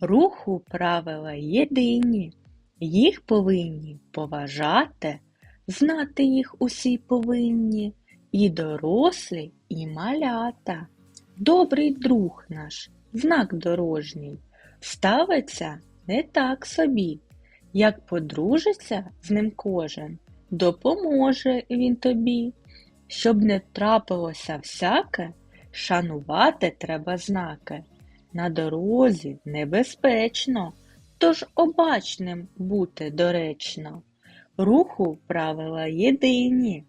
Руху правила єдині, їх повинні поважати, знати їх усі повинні, і дорослі, і малята. Добрий друг наш, знак дорожній, ставиться не так собі, як подружиться з ним кожен, допоможе він тобі. Щоб не трапилося всяке, шанувати треба знаки. На дорозі небезпечно, тож обачним бути доречно. Руху правила єдині,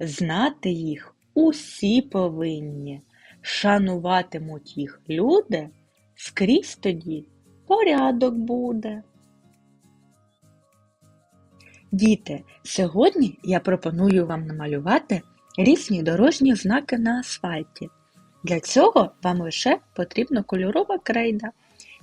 знати їх усі повинні, шануватимуть їх люди, скрізь тоді порядок буде. Діти, сьогодні я пропоную вам намалювати різні дорожні знаки на асфальті. Для цього вам лише потрібна кольорова крейда.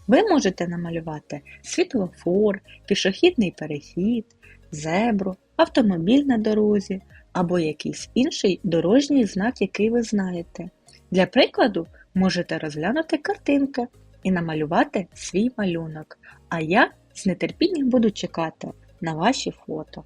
Ви можете намалювати світлофор, пішохідний перехід, зебру, автомобіль на дорозі або якийсь інший дорожній знак, який ви знаєте. Для прикладу можете розглянути картинки і намалювати свій малюнок, а я з нетерпінням буду чекати на ваші фото.